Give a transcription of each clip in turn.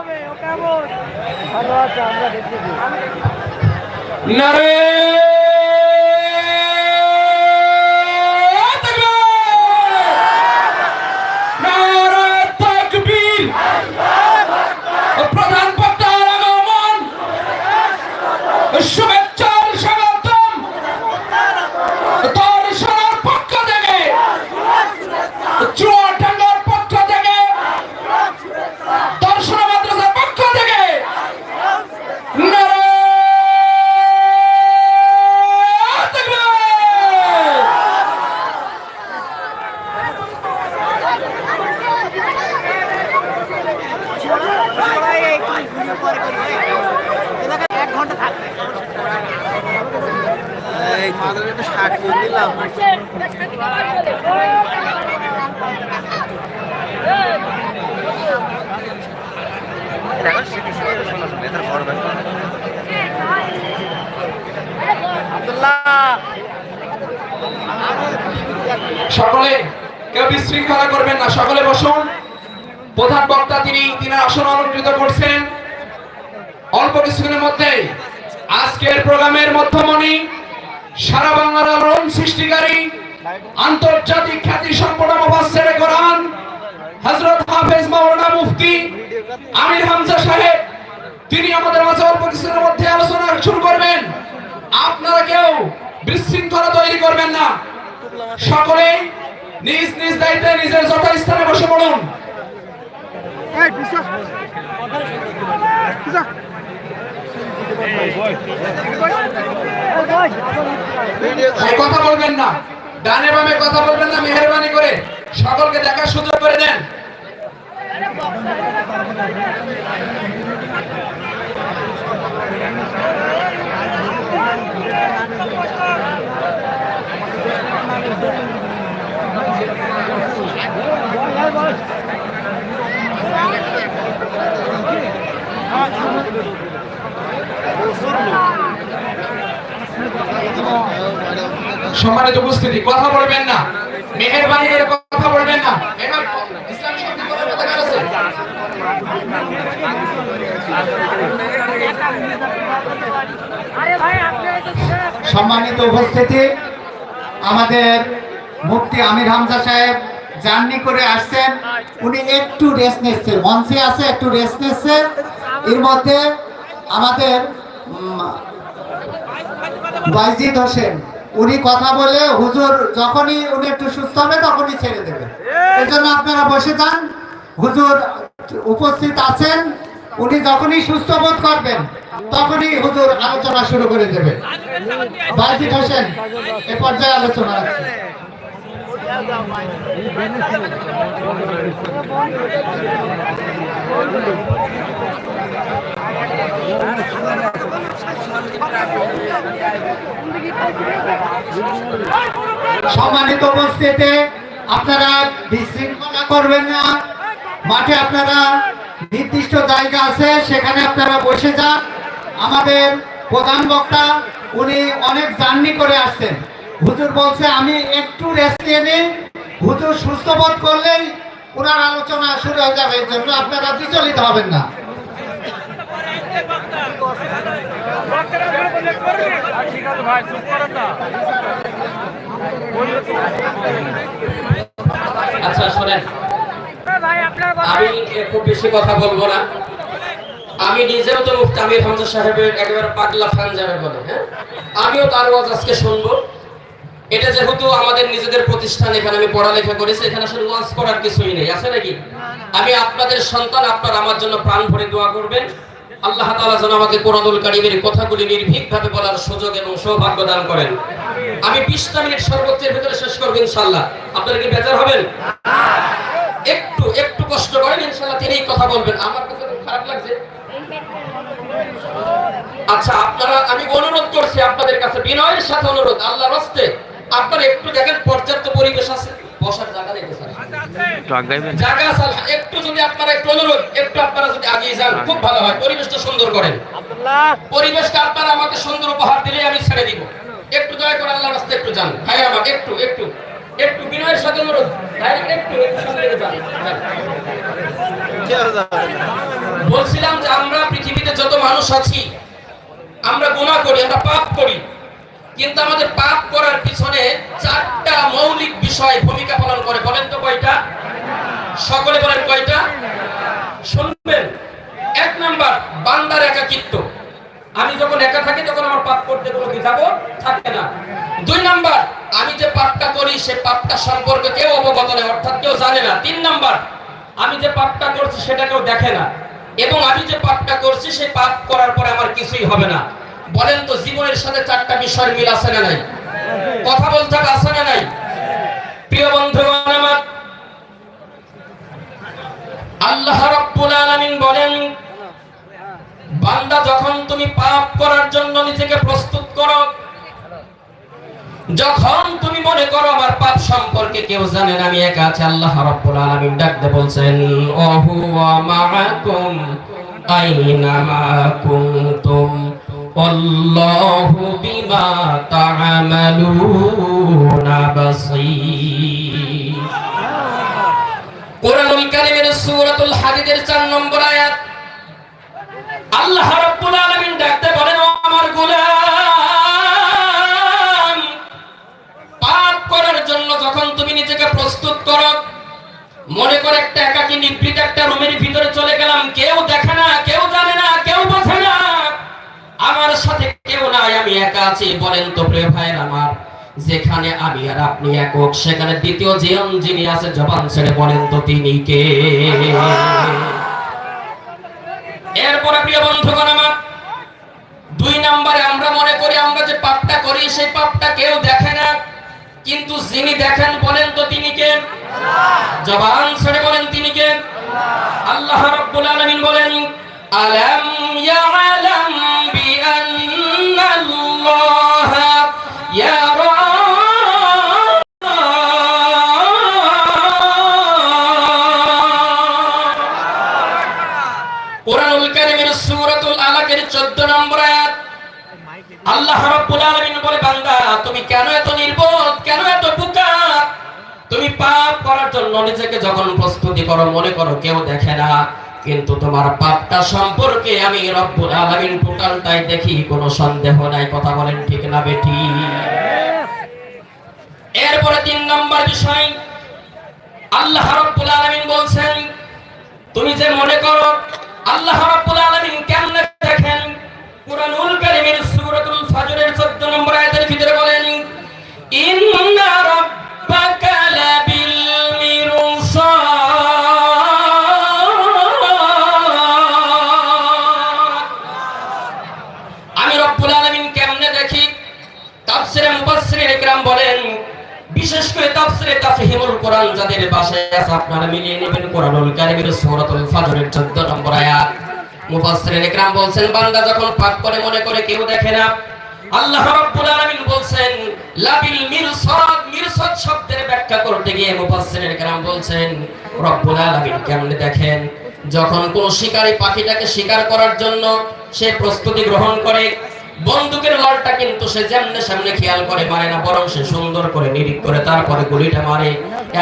নারে নারে তাকবীর প্রধান বক্তার আগমন শুভেচ্ছার স্বাগতম তোর সোনার পক্ষ থেকে চুয়াডাঙ্গার পক্ষ থেকে তোর সোনা মাদ্রাসার পক্ষ থেকে নারে তাকবীর এক ঘণ্টা থাকবে এই মাদার একটু শার্ট করে দিলাম দেখো সিটি সিটি শোনা শোনা এদের বড় ব্যাপার আব্দুল্লাহ সকলে কেউ বিশৃঙ্খলা করবেন না। সকলে বসুন। প্রধান বক্তা তিনি তিনি আসন অলঙ্কৃত করছেন। অল্প কিছুদিনের মধ্যে আজকের প্রোগ্রামের মধ্যমণি, সারা বাংলার আলোড়ন সৃষ্টিকারী, আন্তর্জাতিক খ্যাতি সম্পন্ন মুফাসসিরে কোরআন, হযরত হাফেজ মাওলানা মুফতি আমির হামজা সাহেব, তিনি আমাদের মাঝে অল্প কিছুদিনের মধ্যে আলোচনা শুরু করবেন। আপনারা কেউ বিশৃঙ্খলা তৈরি করবেন না। সকলে নিজ নিজ দায়িত্বে নিজের যথাস্থানে বসে পড়ুন। কথা বলবেন না। ডানে বামে কথা বলবেন না মেহরবানি করে সকলকে দেখার সুযোগ করে দেন। সম্মানিত উপস্থিতি কথা বলবেন না। মেহরবানি কথা বলবেন না। সম্মানিত উপস্থিতি আমাদের মুফতি আমির হামজা সাহেব জার্নি করে আসছেন। উনি একটু রেস্ট নিচ্ছেন। মঞ্চে আছে একটু রেস্ট নিচ্ছে এর মধ্যে আমাদের উম, বাইজিদ হোসেন উনি কথা বলে হুজুর যখনই উনি একটু সুস্থ হবে তখনই ছেড়ে দেবে। এই জন্য আপনারা বসে যান। হুজুর উপস্থিত আছেন। উনি যখনই সুস্থ বোধ করবেন তখনই হুজুর আলোচনা শুরু করে দেবে। বাইজিদ হোসেন এ পর্যায়ে আলোচনা আছে। সম্মানিত উপস্থিতি আপনারা বিশৃঙ্খলা করবেন না। মাঠে আপনারা নির্দিষ্ট জায়গা আছে, সেখানে আপনারা বসে যান। আমাদের প্রধান বক্তা, উনি অনেক জার্নি করে আসছেন। হুজুর বলছে, আমি একটু রেস্ট নিই হুজুর সুস্থ বোধ করলেই ওনার আলোচনা শুরু হয়ে যাবে। এর জন্য আপনারা বিচলিত হবেন না। আচ্ছা আমি বেশি কথা বলব না। আমি নিজেও তো মুফতি আমির হামজা সাহেবের একেবারে পাগলা ফান যাবে বলে হ্যাঁ? আমিও তার আজকে শুনব। এটা যেহেতু আমাদের নিজেদের প্রতিষ্ঠান, এখানে আমি পড়ালেখা করেছি, এখানে আসলে ওয়াজ করার কিছুই নেই, আছে নাকি? আমি আপনাদের সন্তান, আপনারা আমার জন্য প্রাণ ভরে দোয়া করবেন। আল্লাহ তাআলা যেন আমাকে কোরআনুল কারীমের কথাগুলি নির্ভীকভাবে বলার সুযোগ এবং সৌভাগ্য দান করেন। আমি 20টা মিনিট সর্বোচ্চের ভিতরে শেষ করব ইনশাআল্লাহ। আপনারা কি বেজার হবেন? একটু একটু কষ্ট করেন ইনশাআল্লাহ তিনিই কথা বলবেন। আমার খুব খারাপ লাগছে। আচ্ছা আপনারা, আমি অনুরোধ করছি আপনাদের কাছে, বিনয়ের সাথে অনুরোধ, আল্লাহর হস্তে। আপনারা একটু দেখেন পর্যাপ্ত পরিবেশ আছে। বসার জায়গা দেখে একটু আগাইবেন জায়গা আছে একটু যদি আপনারা একটু অনুরোধ একটু আপনারা যদি আগিয়ে যান খুব ভালো হয়। পরিবেশটা সুন্দর করেন। পরিবেশটা আপনারা আমাকে সুন্দর উপহার দিলে আমি ছেড়ে দিব। একটু দয়া করে আল্লাহর রাস্তায় একটু যান। ভাই আমার একটু একটু। একটু বিনয়ের সাথে অনুরোধ। ডাইরেক্ট একটু বলছিলাম যে আমরা পৃথিবীতে যত মানুষ আছি আমরা গুণা করি আমরা পাপ করি। কিন্তু আমাদের পাপ করার পিছনে চারটা মৌলিক বিষয় ভূমিকা পালন করে। বলেন তো কয়টা? সকলে বলেন কয়টা? শুনবেন। এক নাম্বার, বান্দার একাকিত্ব। আমি যখন একা থাকি, তখন আমার পাপ করতে কোনো দ্বিধাবোধ থাকে না। দুই নাম্বার, আমি যে পাপটা করি, সে পাপটা সম্পর্কে কেউ অবগত নেই, অর্থাৎ কেউ জানে না। তিন নাম্বার, আমি যে পাপটা করছি, সেটা কেউ দেখে না। এবং আমি যে পাপটা করছি, সেই পাপ করার পরে আমার কিছুই হবে না। বলেন তো, জীবনের সাথে চারটা বিষয়ের মিল আছে না নাই? কথা বলতে আছে না নাই? প্রিয় বন্ধুগণ আমার, আল্লাহ রাব্বুল আলামিন বলেন, বান্দা যখন তুমি পাপ করার জন্য নিজেকে প্রস্তুত করো, যখন তুমি মনে করো আমার পাপ সম্পর্কে কেউ জানে না, আমি একা আছি, আল্লাহ রাব্বুল আলামিন ডাকতে বলছেন ও হুয়া মাআকুম আইনামা কুনতুম? আল্লাহু বিমা তা'মালুনা বাসীর। কোরআনুল কারীমের হাদীদের 4 নম্বর আয়াত, আল্লাহ রাব্বুল আলামিন ডাকতে বলেন আমার গোলাম, পাপ করার জন্য যখন তুমি নিজেকে প্রস্তুত করো, মনে করে একটা একাকী নিভৃত একটা রুমের ভিতরে চলে সাথে কেউ নাই, আমি একা আছি। বলেন তো প্রিয় ভাইয়ের আমার, যেখানে আমি আর আপনি একক, সেখানে দ্বিতীয় জন যিনি আছে, জবান ছেড়ে বলেন তো তিনি কে? এরপরে প্রিয় বন্ধুগণ আমার, দুই নম্বরে আমরা মনে করি, আমরা যে পাপটা করি, সেই পাপটা কেউ দেখে না। কিন্তু যিনি দেখেন, বলেন তো তিনি কে? জবান ছেড়ে বলেন তিনি কে? আল্লাহ রাব্বুল বলেন, আলাম দেখে কোনো সন্দেহ নাই। কথা বলেন ঠিক না বেটি এরপরে তিন নম্বর বিষয়, আল্লাহ রাব্বুল আলামিন বলছেন, তুমি যে মনে করো, আল্লাহ রাব্বুল আলামিন কেমনে দেখেন? কুরআনুল কারীমের ফাজরের 14 নম্বর আয়াতের ভিতরে বলেন আমি রব্বুল আলামিন কেমনে দেখি? তাফসিরে মুফাসসিরিন ইকরাম বলেন, বিশেষ করে তাফসিরে তাফহিমুল কোরআন যাদের বাসায় আছে, আপনারা মিলিয়ে নেবেন কোরআনুল কারীমের সূরাতুল ফাজরের 14 নম্বর আয়াত। মুফাসসিরিন ইকরাম বলছেন, বান্দা যখন পাপ করে মনে করে কেউ দেখে না আল্লাহ রাব্বুল আলামিন বলছেন, লাবিল মিরসাদ মিরসাদ শব্দের ব্যাখ্যা করতে গিয়ে মুফাসসিরিন ইকরাম বলছেন, রব্বুল আলামিন, কেমনে দেখেন? যখন কোন শিকারী পাখিটাকে শিকার করার জন্য সে প্রস্তুতি গ্রহণ করে, বন্দুকের লড়টা কিন্তু সে যেমনে সামনে খেয়াল করে, মারে না, বরং সে সুন্দর করে নিরিক করে, তারপরে গুলিটা মারে।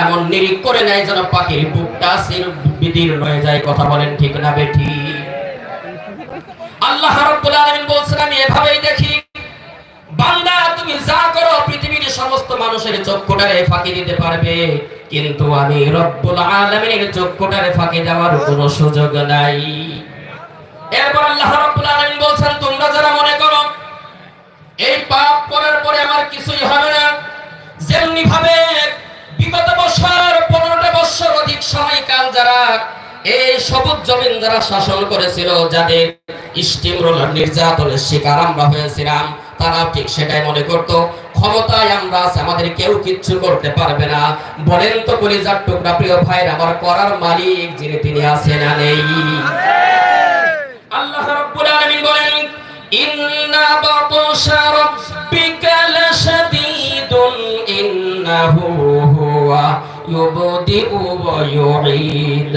এমন নিরিক করে নেয় যেন পাখির বুকটা সিল বিদীর্ণ হয়ে যায়, কথা বলেন ঠিক না, বেঠি? আল্লাহ রাব্বুল আলামিন বলছেন, আমি এভাবেই দেখি। বান্দা, তুমি যা করো, পৃথিবীর সমস্ত মানুষের চক্ষুটারে ফাঁকি দিতে পারবে। কিন্তু আমি রব্বুল আলামিনের চক্ষুটারে ফাঁকি দেওয়ার কোনো সুযোগ নাই। এরপর আল্লাহ রাব্বুল আলামিন বলছেন, তোমরা যারা মনে করো, এই পাপ করার পরে আমার কিছুই হবে না যেমনি ভাবে বিগত বছর, পনেরোটা বছর অধিক সময়কাল যারা এই সবুজ জমিন যারা শাসন করেছিল, যাদের স্টিম রোলার নির্যাতনের শিকার আমরা হয়েছিলাম তারা ঠিক সেটাই মনে করত, ক্ষমতায় আমরা আমাদের কেউ কিচ্ছু করতে পারবে না। বলেন তো কলিজার টুকরা, প্রিয় ভাইয়ের, আমার করার মালিক যিনি তিনি আছেন না নেই। আল্লাহ রাব্বুল আলামিন বলেন, ইন্না বাতশা রাব্বিকা লাশাদীদুন, ইন্নাহু হুয়া ইউবদিউ ওয়া ইউঈদ।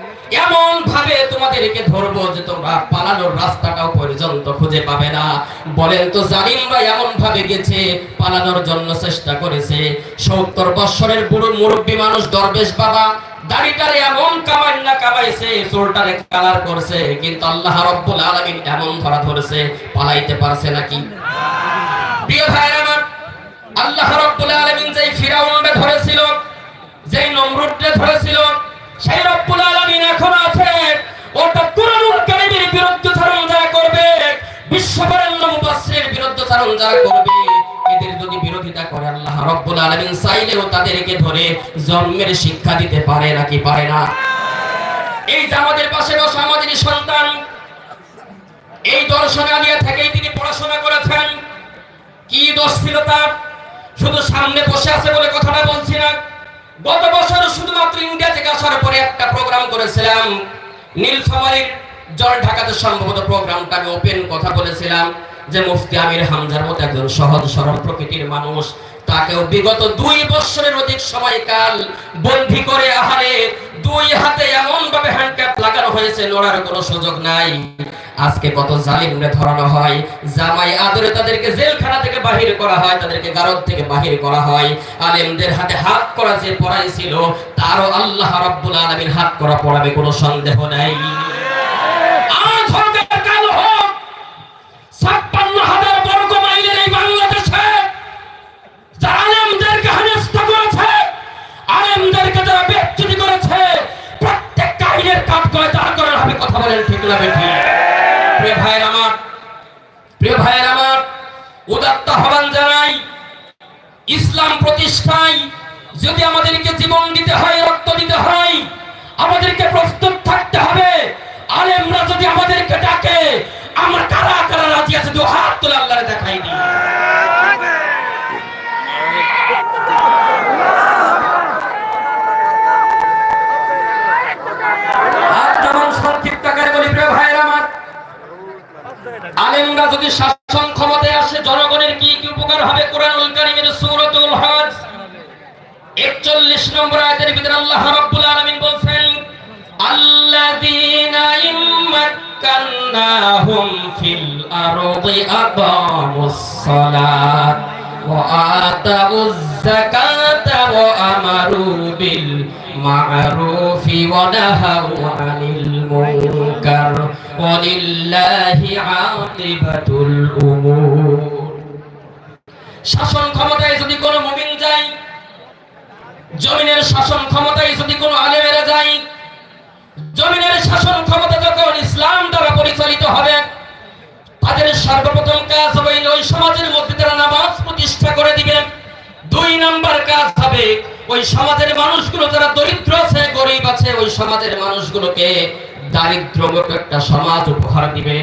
এমন ভাবে তোমাদেরকে ধরবো যে তোমরা পালানোর রাস্তাটাও পর্যন্ত খুঁজে পাবে না। বলেন তো জালিমরা এমন ভাবে গেছে, পালানোর জন্য চেষ্টা করেছে। সত্তর বৎসরের বুড়ো মুরব্বী মানুষ, দরবেশ বাবা, দাড়িটারে এমন ধরেছিল, যেই নমরুদকে ধরেছিল সেই রব্বুল আলামিন এখন আছে ওটা কুরআনুল কারীমের বিরুদ্ধচারণ যারা করবে বিশ্ববরেণ্য মুফাসসিরের বিরুদ্ধচারণ যারা করবে, এদের যদি বিরোধিতা করে আল্লাহ রাব্বুল আলামিন, চাইলেও তাদেরকে ধরে জন্মের শিক্ষা দিতে পারে নাকি পারে না? এই যে আমাদের পাশে বসা আমাদেরই সন্তান, এই দর্শনা নিয়ে থেকেই তিনি পড়াশোনা করেছেন। কি দোষ ছিল তার? শুধু সামনে বসে আছে বলে কথাটা বলছি না। গত বছর শুধুমাত্র ইন্ডিয়া থেকে আসার পরে একটা প্রোগ্রাম করেছিলাম। নীলফামারীর জল ঢাকাতে সম্ভবত প্রোগ্রামটা আমি ওপেন কথা বলেছিলাম যে মুফতি আমির হামজার মতো একজন সহজ সরল প্রকৃতির মানুষ। তাকেও বিগত দুই বছরের অধিক সময়কাল বন্দি করে আহারে দুই হাতে এমন ভাবে হ্যান্ডক্যাপ লাগানো হয়েছে, লড়ার কোনো সুযোগ নাই। আজকে কত জালিমরে ধরানো হয়? জামাই আদরে তাদেরকে জেলখানা থেকে বাহির করা হয়, তাদেরকে গারদ থেকে বাহির করা হয়। আলেমদের হাতে হাত করা যে পড়াইছিল তারও আল্লাহ রাব্বুল আলামিন হাত করা পড়াবে কোনো সন্দেহ নাই। কথা বলেন ঠিক না বেঠি। প্রিয় ভাইয়ের আমার প্রিয় ভাইয়ের আমার, উদাত্ত আহ্বান জানাই, ইসলাম প্রতিষ্ঠায় যদি আমাদেরকে জীবন দিতে হয়, রক্ত দিতে হয়, আমাদেরকে প্রস্তুত থাকতে হবে। আলেমরা যদি আমাদেরকে ডাকে, আমরা কারা কারা রাজি আছে, দু হাত তোলা আল্লাহরে দেখাই দিই ওয়া আতাউয যাকাতা ওয়া আমারু বিল মা'রুফি ওয়া নাহাউ আনিল মুনকার ওয়া লিল্লাহি আকিবাতুল উমুর শাসন ক্ষমতায় যদি কোনো মুমিন যায়, জমিনের শাসন ক্ষমতায় যদি কোনো আলেমেরা যায়, জমিনের শাসন ক্ষমতা যখন ইসলাম দ্বারা পরিচালিত হবে তাদের সর্বপ্রথম কাজ হবে ওই সমাজের মধ্যে তারা নামাজ প্রতিষ্ঠা করে দিবে দুই নাম্বার কাজ হবে ওই সমাজের মানুষগুলো যারা দরিদ্র আছে, গরিব আছে, ওই সমাজের মানুষগুলোকে দারিদ্র একটা সমাজ উপহার দিবে।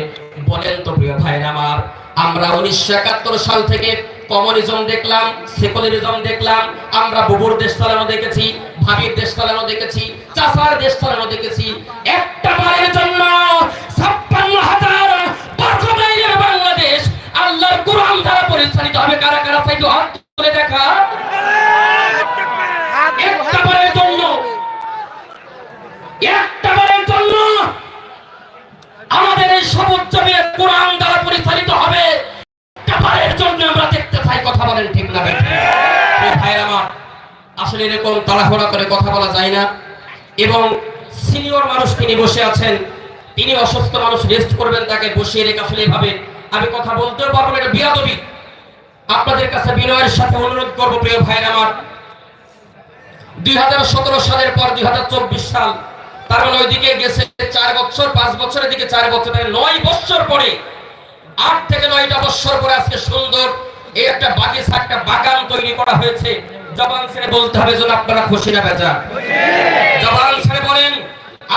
বলেন তো প্রিয় ভাইরা আমার, আমরা উনিশশো একাত্তর সাল থেকে কমিউনিজম দেখলাম, সেকুলারিজম দেখলাম, আমরা বুবুর দেশ চালানো দেখেছি, ভাবির দেশ চালানো দেখেছি, চাষার দেশ চালানো দেখেছি। একটা বারের জন্য ছাপ্পান্ন হাজার আল্লাহর কোরআন দ্বারা পরিচালিত হবে কারা কারা? চাইতো হাত তুলে দেখা। একটা বারের জন্য। একটা বারের জন্য আমাদের এই সবুজ জমির কোরআন দ্বারা পরিচালিত হবে। একটা বারের জন্য আমরা দেখতে চাই, কথা বলেন ঠিক না? ভাইয়ের আমার, আসলে এরকম তাড়াহুড়া করে কথা বলা যায় না। এবং সিনিয়র মানুষ তিনি বসে আছেন। তিনি অসুস্থ মানুষ রেস্ট করবেন, তাকে বসিয়ে রেখে আসলে এভাবে আমি কথা বলতেও পারব না, এটা বিয়াদবি। আপনাদের কাছে বিনয়ের সাথে অনুরোধ করব, প্রিয় ভাইয়ের আমার। দুই হাজার সতেরো সালের পর দুই হাজার চব্বিশ সাল, তার মানে ওইদিকে গেছে চার বছর, পাঁচ বছরের দিকে চার বছর নয় বছর পরে, আট থেকে নয়টা বছর পরে আজকে সুন্দর এই একটা বাগিচা একটা বাগান তৈরি করা হয়েছে। জবান ছেড়ে বলতে হবে, যেন আপনারা খুশি না বেজা জবান ছেড়ে বলেন,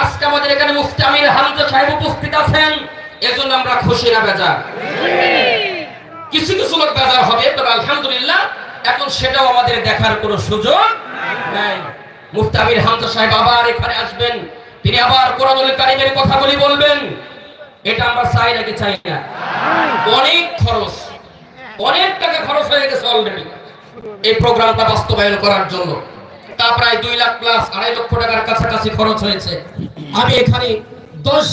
আজকে আমাদের এখানে মুফতি আমির হামজা সাহেব উপস্থিত আছেন। এজন্য আমরা খুশি না বেজা কিছু কিছু লোক বেজার হবে, তবে আলহামদুলিল্লাহ, এখন সেটাও আমাদের দেখার কোনো সুযোগ নাই। মুফতি আমির হামজা সাহেব আবার এখানে আসবেন। তিনি আবার কোরআনুল কারিমের কথাগুলি বলবেন। এটা আমরা চাই নাকি চাই না? অনেক খরচ, অনেক টাকা খরচ হয়ে গেছে অলরেডি এই প্রোগ্রামটা বাস্তবায়ন করার জন্য। তা প্রায় দুই লাখ প্লাস আড়াই লক্ষ টাকার কাছাকাছি খরচ হয়েছে। আমি এখানে দশ